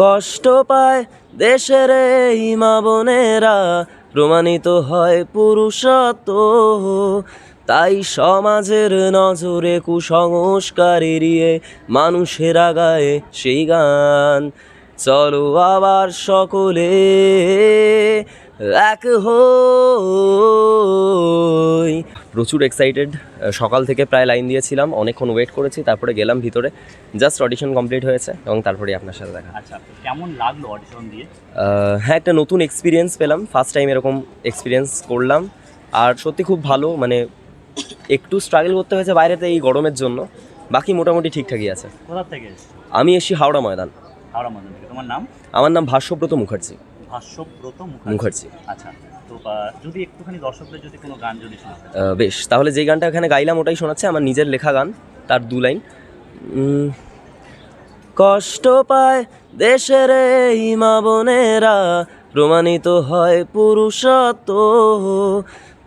কষ্ট পায় দেশের এই মা বোনেরা। প্রমাণিত হয় পুরুষত্ব। তাই সমাজের নজরে কুসংস্কার এড়িয়ে মানুষের গায়ে সেই গান। চলো আবার সকলে এক হই প্রচুর এক্সাইটেড সকাল থেকে প্রায় লাইন দিয়েছিলাম অনেকক্ষণ ওয়েট করেছি তারপরে গেলাম ভিতরে জাস্ট অডিশন কমপ্লিট হয়েছে এবং তারপরে আপনার সাথে দেখা। আচ্ছা কেমন লাগল অডিশন দিয়ে? হ্যাঁ একটা নতুন এক্সপিরিয়েন্স পেলাম ফার্স্ট টাইম এরকম এক্সপিরিয়েন্স করলাম আর সত্যি খুব ভালো মানে একটু স্ট্রাগল করতে হয়েছে বাইরেতে এই গরমের জন্য বাকি মোটামুটি ঠিকঠাকই আছে। কোথা থেকে আমি এসি হাওড়া ময়দান। হাওড়া থেকে তোমার নাম? আমার নাম ভাস্যব্রত মুখার্জি। ভাষ্যব্রত মুখার্জি। আচ্ছা তো যদি একটুখানি দর্শকদের যদি কোনো গান যদি বেশ তাহলে যেই গানটা এখানে গাইলাম ওটাই শোনাচ্ছে আমার নিজের লেখা গান তার দু লাইন। কষ্ট পায় দেশের এই মা বোনেরা প্রমাণিত হয় পুরুষত্ব।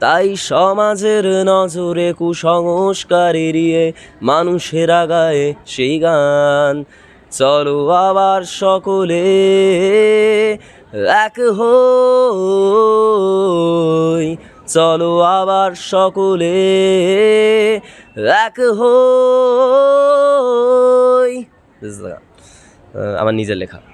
তাই সমাজের নজরে কুসংস্কার এড়িয়ে মানুষের গায়ে সেই গান। চলো আবার সকলে এক হই চলো আবার সকলে। এক হই। আমার নিজের লেখা।